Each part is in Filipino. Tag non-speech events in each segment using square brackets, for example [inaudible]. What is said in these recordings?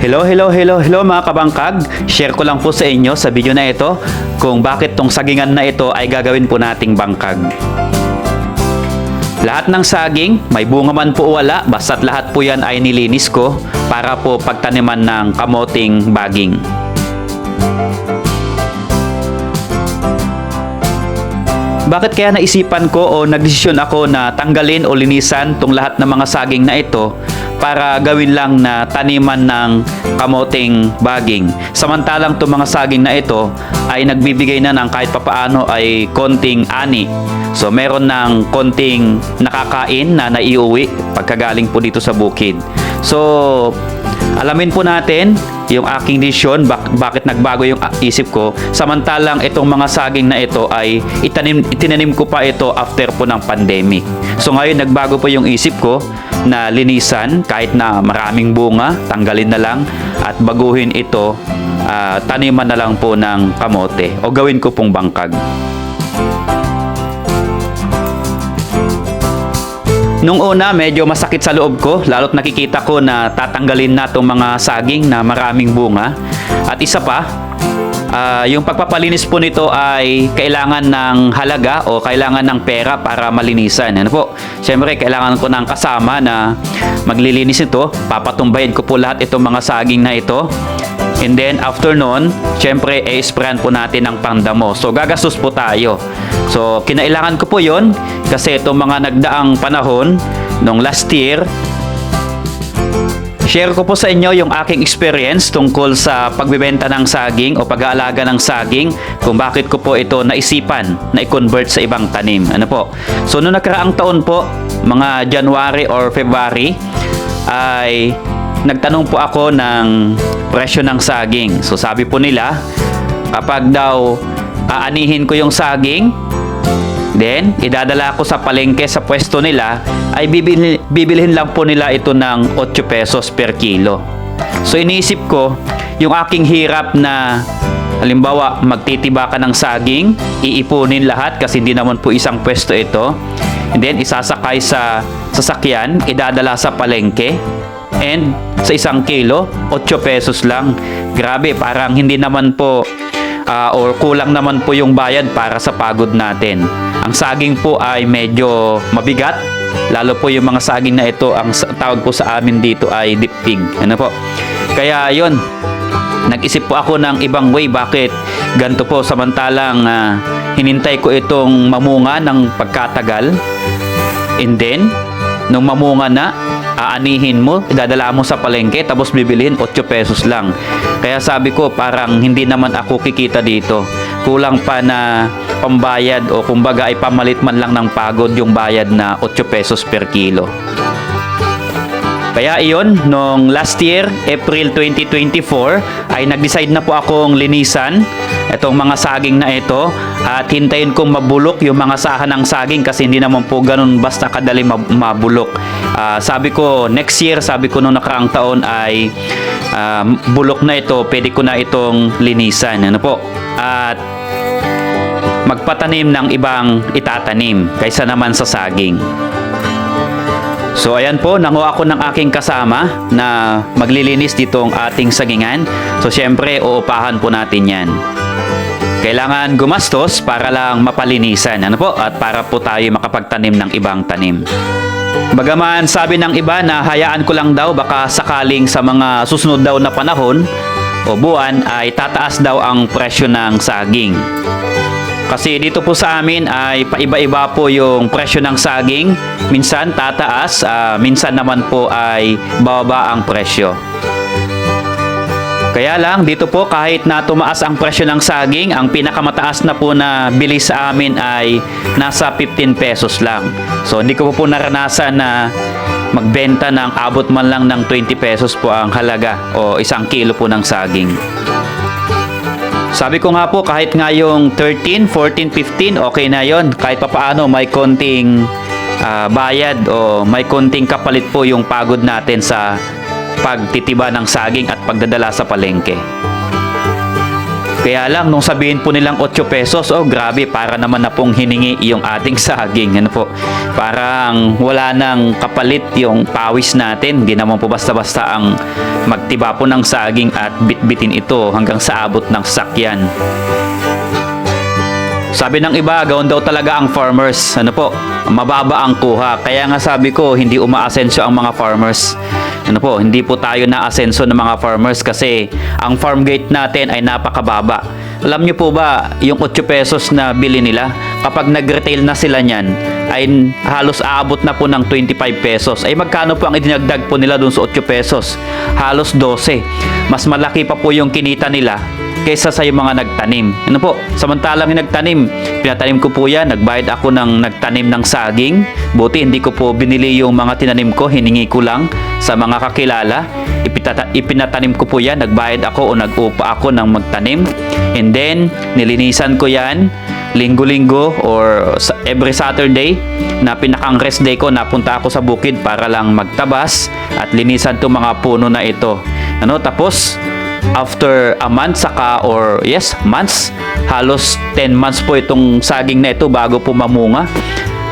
Hello, hello, hello, hello mga kabangkag. Share ko lang po sa inyo sa video na ito kung bakit tong sagingan na ito ay gagawin po nating bangkag. Lahat ng saging, may bunga man po wala, basta't lahat po yan ay nilinis ko para po pagtaniman ng kamoting baging. Bakit kaya naisipan ko o nagdesisyon ako na tanggalin o linisan tong lahat ng mga saging na ito para gawin lang na taniman ng kamoting baging. Samantalang itong mga saging na ito ay nagbibigay na ng kahit papaano ay konting ani. So meron ng konting nakakain na naiuwi pagkagaling po dito sa bukid. So alamin po natin yung aking desisyon bak- bakit nagbago yung ah, isip ko. Samantalang itong mga saging na ito ay itanim itinanim ko pa ito after po ng pandemic. So ngayon nagbago po yung isip ko na linisan kahit na maraming bunga tanggalin na lang at baguhin ito ah, taniman na lang po ng kamote o gawin ko pong bangkag Nung una, medyo masakit sa loob ko, lalo't nakikita ko na tatanggalin na itong mga saging na maraming bunga. At isa pa, ah, yung pagpapalinis po nito ay kailangan ng halaga o kailangan ng pera para malinisan. Ano po? Siyempre, kailangan ko ng kasama na maglilinis ito. Papatumbayin ko po lahat itong mga saging na ito. And then after nun, syempre i-sprayan po natin ng pandamo. So gagastos po tayo. So kinailangan ko po 'yon kasi itong mga nagdaang panahon nung last year Share ko po sa inyo yung aking experience tungkol sa pagbebenta ng saging o pag-aalaga ng saging kung bakit ko po ito naisipan na i-convert sa ibang tanim. Ano po? So noong nakaraang taon po, mga January or February, ay nagtanong po ako ng presyo ng saging. So sabi po nila, kapag daw aanihin ko yung saging, Then, idadala ko sa palengke sa pwesto nila ay bibili, bibilhin lang po nila ito ng 8 pesos per kilo. So, iniisip ko, yung aking hirap na halimbawa magtitiba ka ng saging, iipunin lahat kasi hindi naman po isang pwesto ito. And then, isasakay sa sasakyan, idadala sa palengke. And sa isang kilo, 8 pesos lang. Grabe, parang hindi naman po ah, or kulang naman po yung bayad para sa pagod natin. Ang saging po ay medyo mabigat, lalo po yung mga saging na ito, ang tawag po sa amin dito ay diptig. Ano po? Kaya yon nag-isip po ako ng ibang way bakit ganito po samantalang ah, hinintay ko itong mamunga ng pagkatagal and then nung mamunga na aanihin mo, idadala mo sa palengke tapos bibilihin 8 pesos lang. Kaya sabi ko parang hindi naman ako kikita dito. Kulang pa na pambayad o kumbaga ay pamalit man lang ng pagod yung bayad na 8 pesos per kilo. Kaya iyon, nung last year, April 2024, ay nag-decide na po akong linisan itong mga saging na ito at hintayin kong mabulok yung mga sahan ng saging kasi hindi naman po ganun basta kadali mab- mabulok. Ah, sabi ko, next year, sabi ko nung nakaraang taon ay ah, bulok na ito, pwede ko na itong linisan. Ano po? At magpatanim ng ibang itatanim kaysa naman sa saging. So ayan po, nanguha ako ng aking kasama na maglilinis ditong ating sagingan. So syempre, uupahan po natin yan. Kailangan gumastos para lang mapalinisan. Ano po? At para po tayo makapagtanim ng ibang tanim. Bagaman sabi ng iba na hayaan ko lang daw baka sakaling sa mga susunod daw na panahon o buwan ay tataas daw ang presyo ng saging. Kasi dito po sa amin ay paiba-iba po yung presyo ng saging. Minsan tataas, ah, minsan naman po ay bababa ang presyo. Kaya lang dito po kahit na tumaas ang presyo ng saging, ang pinakamataas na po na bili sa amin ay nasa 15 pesos lang. So hindi ko po po naranasan na magbenta ng abot man lang ng 20 pesos po ang halaga o isang kilo po ng saging. Sabi ko nga po, kahit nga yung 13, 14, 15, okay na yon Kahit papaano, may konting ah, bayad o may konting kapalit po yung pagod natin sa pagtitiba ng saging at pagdadala sa palengke. Kaya lang, nung sabihin po nilang 8 pesos, oh grabe, para naman na pong hiningi yung ating [laughs] saging. Ano po? Parang wala nang kapalit yung pawis natin. Hindi naman po basta-basta ang magtiba po ng saging at bitbitin ito hanggang sa abot ng sakyan. Sabi ng iba, gawin daw talaga ang farmers. Ano po? Mababa ang kuha. Kaya nga sabi ko, hindi umaasenso ang mga farmers. Ano po? Hindi po tayo na-asenso ng mga farmers kasi ang farm gate natin ay napakababa. Alam niyo po ba, yung 8 pesos na bili nila, kapag nag-retail na sila niyan, ay halos aabot na po ng 25 pesos. Ay magkano po ang idinagdag po nila dun sa 8 pesos? Halos 12. Mas malaki pa po yung kinita nila kaysa sa yung mga nagtanim. Ano po? Samantalang yung nagtanim, pinatanim ko po yan, nagbayad ako ng nagtanim ng saging. Buti hindi ko po binili yung mga tinanim ko, hiningi ko lang sa mga kakilala. Ipitata- ipinatanim ko po yan, nagbayad ako o nag-upa ako ng magtanim. And then, nilinisan ko yan linggo-linggo or every Saturday na pinakang rest day ko napunta ako sa bukid para lang magtabas at linisan to mga puno na ito. Ano tapos after a month saka or yes months halos 10 months po itong saging na ito bago po mamunga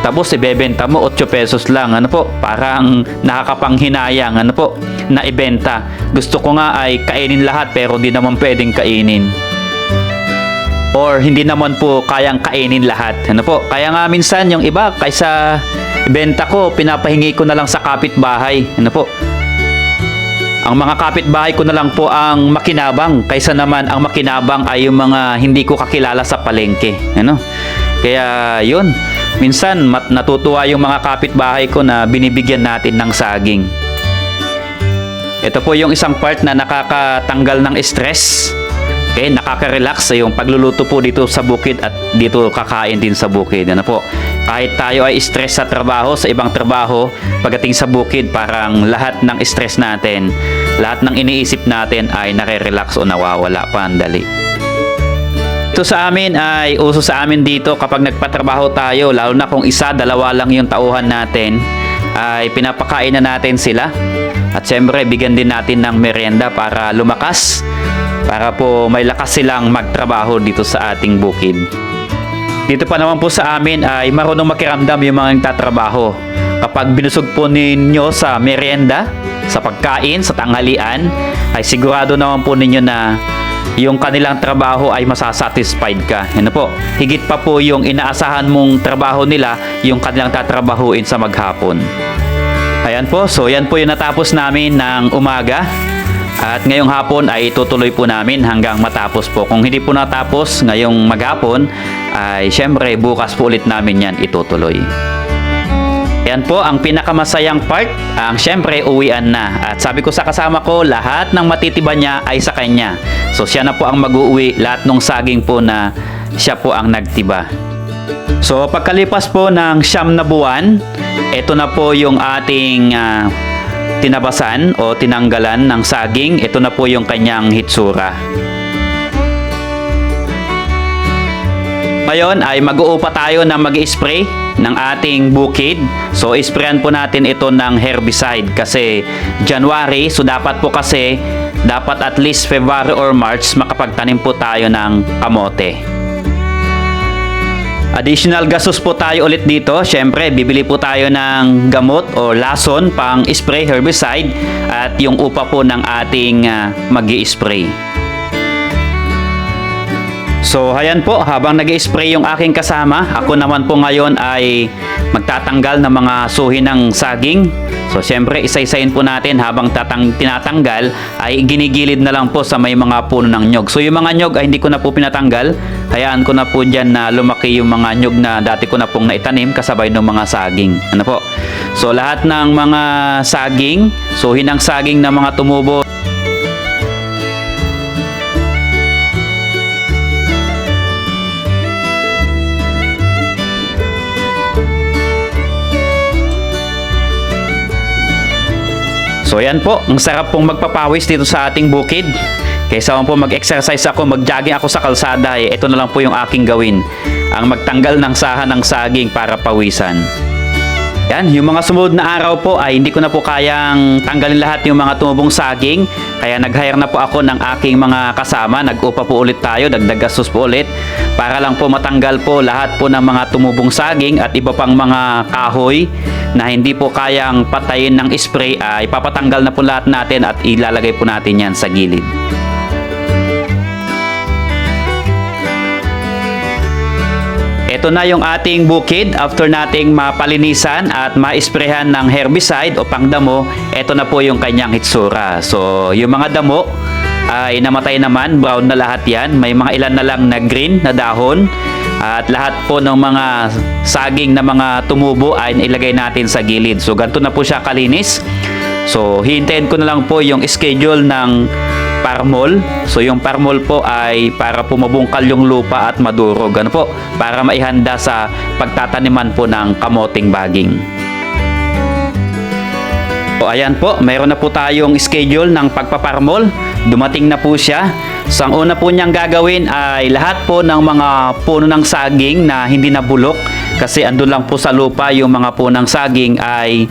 tapos ibebenta mo 8 pesos lang ano po parang nakakapanghinayang ano po na ibenta gusto ko nga ay kainin lahat pero di naman pwedeng kainin or hindi naman po kayang kainin lahat. Ano po? Kaya nga minsan yung iba kaysa benta ko, pinapahingi ko na lang sa kapitbahay. Ano po? Ang mga kapitbahay ko na lang po ang makinabang kaysa naman ang makinabang ay yung mga hindi ko kakilala sa palengke. Ano? Kaya yun, minsan mat natutuwa yung mga kapitbahay ko na binibigyan natin ng saging. Ito po yung isang part na nakakatanggal ng stress. Okay, nakaka-relax yung pagluluto po dito sa bukid at dito kakain din sa bukid. Ano po? Kahit tayo ay stress sa trabaho, sa ibang trabaho, pagdating sa bukid, parang lahat ng stress natin, lahat ng iniisip natin ay nare-relax o nawawala pa ang dali. Ito sa amin ay uso sa amin dito kapag nagpatrabaho tayo, lalo na kung isa, dalawa lang yung tauhan natin, ay pinapakain na natin sila. At syempre, bigyan din natin ng merienda para lumakas, para po may lakas silang magtrabaho dito sa ating bukid. Dito pa naman po sa amin ay marunong makiramdam yung mga nagtatrabaho. Kapag binusog po ninyo sa merienda, sa pagkain, sa tanghalian, ay sigurado naman po ninyo na yung kanilang trabaho ay masasatisfied ka. Ano po? Higit pa po yung inaasahan mong trabaho nila, yung kanilang tatrabahuin sa maghapon. Ayan po, so yan po yung natapos namin ng umaga. At ngayong hapon ay tutuloy po namin hanggang matapos po. Kung hindi po natapos ngayong maghapon, ay syempre bukas po ulit namin yan itutuloy. Yan po ang pinakamasayang part, ang syempre uwian na. At sabi ko sa kasama ko, lahat ng matitiba niya ay sa kanya. So siya na po ang mag-uuwi, lahat ng saging po na siya po ang nagtiba. So pagkalipas po ng siyam na buwan, ito na po yung ating ah, tinabasan o tinanggalan ng saging. Ito na po yung kanyang hitsura. Ngayon ay mag-uupa tayo na mag spray ng ating bukid. So, isprayan po natin ito ng herbicide kasi January. So, dapat po kasi, dapat at least February or March makapagtanim po tayo ng kamote. Additional gastos po tayo ulit dito. Siyempre, bibili po tayo ng gamot o lason pang spray herbicide at yung upa po ng ating uh, mag spray So, ayan po, habang nag spray yung aking kasama, ako naman po ngayon ay magtatanggal ng mga suhi ng saging. So, syempre, isa-isayin po natin habang tatang tinatanggal ay ginigilid na lang po sa may mga puno ng nyog. So, yung mga nyog ay hindi ko na po pinatanggal. Hayaan ko na po dyan na lumaki yung mga nyog na dati ko na pong naitanim kasabay ng mga saging. Ano po? So, lahat ng mga saging, suhi ng saging na mga tumubo, So yan po, ang sarap pong magpapawis dito sa ating bukid. Kaysa po mag-exercise ako, mag-jogging ako sa kalsada, eh, ito na lang po yung aking gawin. Ang magtanggal ng saha ng saging para pawisan. Yan, yung mga sumunod na araw po ay hindi ko na po kayang tanggalin lahat yung mga tumubong saging. Kaya nag-hire na po ako ng aking mga kasama. Nag-upa po ulit tayo, dagdag gastos po ulit. Para lang po matanggal po lahat po ng mga tumubong saging at iba pang mga kahoy na hindi po kayang patayin ng spray ay papatanggal na po lahat natin at ilalagay po natin yan sa gilid. Ito na yung ating bukid after nating mapalinisan at maisprehan ng herbicide o pangdamo, ito na po yung kanyang hitsura. So, yung mga damo ay namatay naman, brown na lahat yan. May mga ilan na lang na green na dahon. At lahat po ng mga saging na mga tumubo ay ilagay natin sa gilid. So, ganito na po siya kalinis. So, hintayin ko na lang po yung schedule ng parmol. So yung parmol po ay para po mabungkal yung lupa at madurog. Ano po? Para maihanda sa pagtataniman po ng kamoting baging. O ayan po, mayroon na po tayong schedule ng pagpaparmol. Dumating na po siya. So ang una po niyang gagawin ay lahat po ng mga puno ng saging na hindi nabulok kasi andun lang po sa lupa yung mga punang saging ay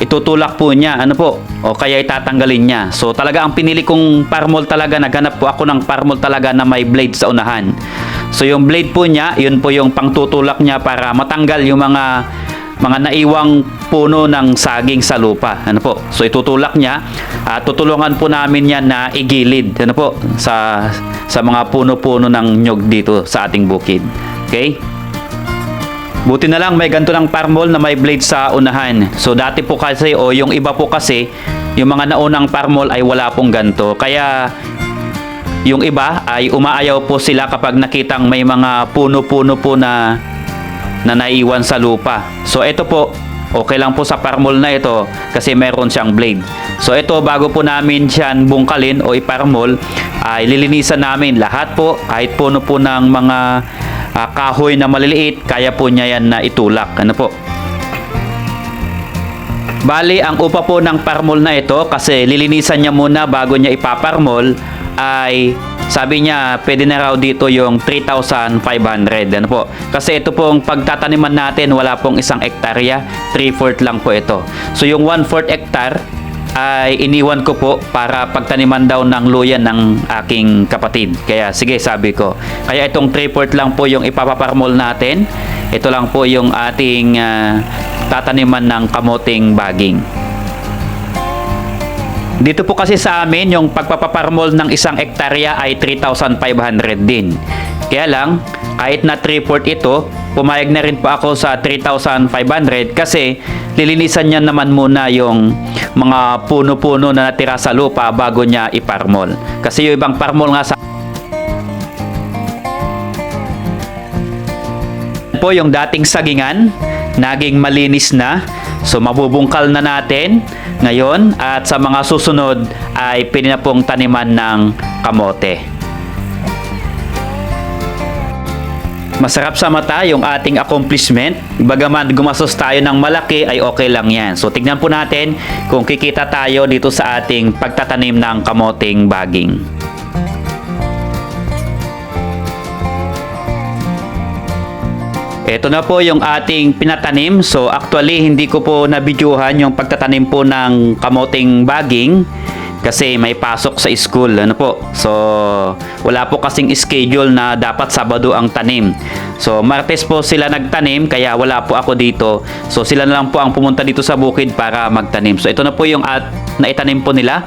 itutulak po niya, ano po, o kaya itatanggalin niya. So talaga ang pinili kong parmol talaga, naghanap po ako ng parmol talaga na may blade sa unahan. So yung blade po niya, yun po yung pangtutulak niya para matanggal yung mga mga naiwang puno ng saging sa lupa. Ano po? So itutulak niya at tutulungan po namin yan na igilid ano po sa sa mga puno-puno ng nyog dito sa ating bukid. Okay? Buti na lang may ganito ng parmol na may blade sa unahan. So dati po kasi o yung iba po kasi yung mga naunang parmol ay wala pong ganito. Kaya yung iba ay umaayaw po sila kapag nakitang may mga puno-puno po na na naiwan sa lupa. So ito po, okay lang po sa parmol na ito kasi meron siyang blade. So ito bago po namin siyan bungkalin o iparmol ay lilinisan namin lahat po kahit puno po ng mga ah, kahoy na maliliit kaya po niya yan na itulak. Ano po? Bali, ang upa po ng parmol na ito kasi lilinisan niya muna bago niya ipaparmol ay sabi niya pwede na raw dito yung 3,500 ano po kasi ito pong pagtataniman natin wala pong isang ektarya 3/4 lang po ito so yung 1/4 hectare ay iniwan ko po para pagtaniman daw ng luyan ng aking kapatid. Kaya sige sabi ko. Kaya itong 3/4 lang po yung ipapaparmol natin. Ito lang po yung ating ah, tataniman ng kamoting baging. Dito po kasi sa amin, yung pagpapaparmol ng isang ektarya ay 3,500 din. Kaya lang, kahit na 3-4 ito, pumayag na rin po ako sa 3,500 kasi lilinisan niya naman muna yung mga puno-puno na natira sa lupa bago niya iparmol. Kasi yung ibang parmol nga sa po yung dating sagingan, naging malinis na. So mabubungkal na natin ngayon at sa mga susunod ay pwede na pong taniman ng kamote. Masarap sa mata yung ating accomplishment. Bagaman gumastos tayo ng malaki ay okay lang yan. So tignan po natin kung kikita tayo dito sa ating pagtatanim ng kamoting baging. Ito na po yung ating pinatanim. So actually hindi ko po nabidyohan yung pagtatanim po ng kamoting baging kasi may pasok sa school ano po. So wala po kasing schedule na dapat Sabado ang tanim. So Martes po sila nagtanim kaya wala po ako dito. So sila na lang po ang pumunta dito sa bukid para magtanim. So ito na po yung at naitanim po nila.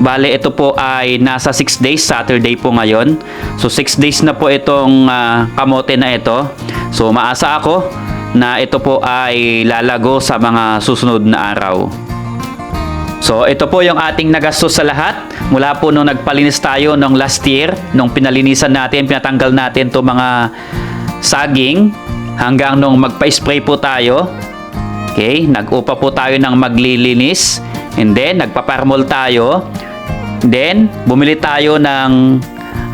Bale, ito po ay nasa 6 days, Saturday po ngayon. So, 6 days na po itong ah, kamote na ito. So, maasa ako na ito po ay lalago sa mga susunod na araw. So, ito po yung ating nagastos sa lahat. Mula po nung nagpalinis tayo nung last year, nung pinalinisan natin, pinatanggal natin to mga saging, hanggang nung magpa-spray po tayo. Okay, nag-upa po tayo ng maglilinis. And then, nagpaparmol tayo. Then, bumili tayo ng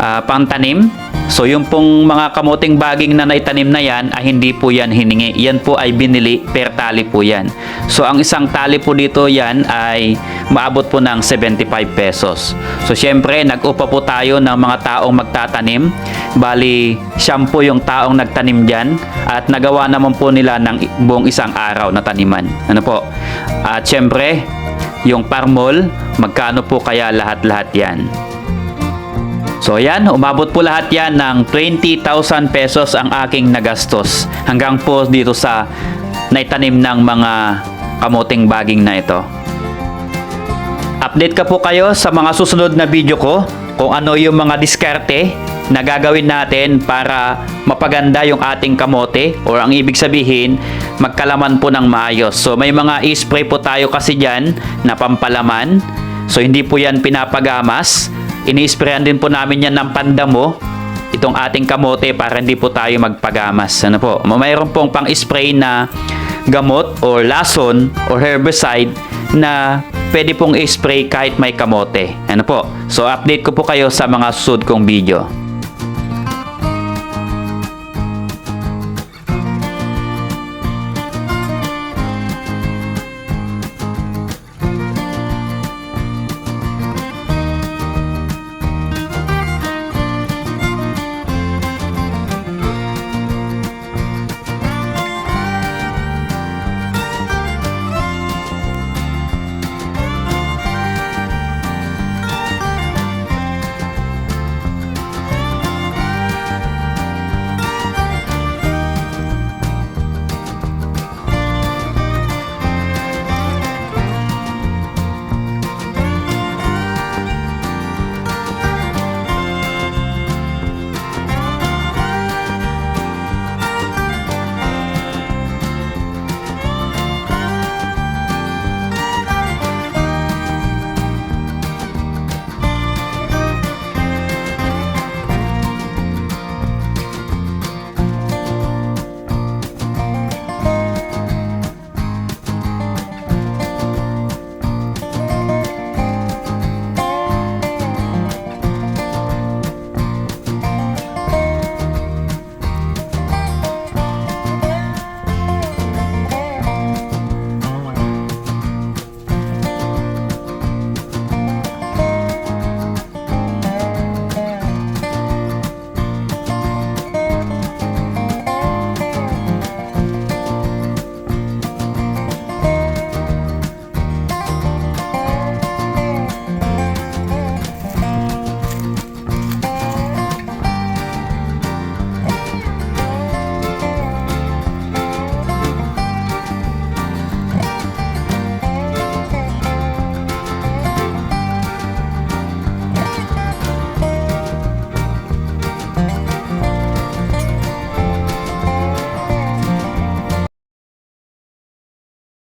ah, pangtanim So yung pong mga kamuting baging na naitanim na yan ay hindi po yan hiningi. Yan po ay binili per tali po yan. So ang isang tali po dito yan ay maabot po ng 75 pesos. So syempre nag-upa po tayo ng mga taong magtatanim. Bali siyam po yung taong nagtanim dyan at nagawa naman po nila ng buong isang araw na taniman. Ano po? At syempre yung parmol, magkano po kaya lahat-lahat yan? So yan, umabot po lahat yan ng 20,000 pesos ang aking nagastos hanggang po dito sa naitanim ng mga kamuting baging na ito. Update ka po kayo sa mga susunod na video ko kung ano yung mga diskarte na gagawin natin para mapaganda yung ating kamote or ang ibig sabihin magkalaman po ng maayos. So may mga i-spray po tayo kasi dyan na pampalaman. So hindi po yan pinapagamas. Ini-sprayan din po namin yan ng pandamo itong ating kamote para hindi po tayo magpagamas. Ano po? Mayroon pong pang-spray na gamot or lason or herbicide na pwede pong i-spray kahit may kamote. Ano po? So update ko po kayo sa mga susunod kong video.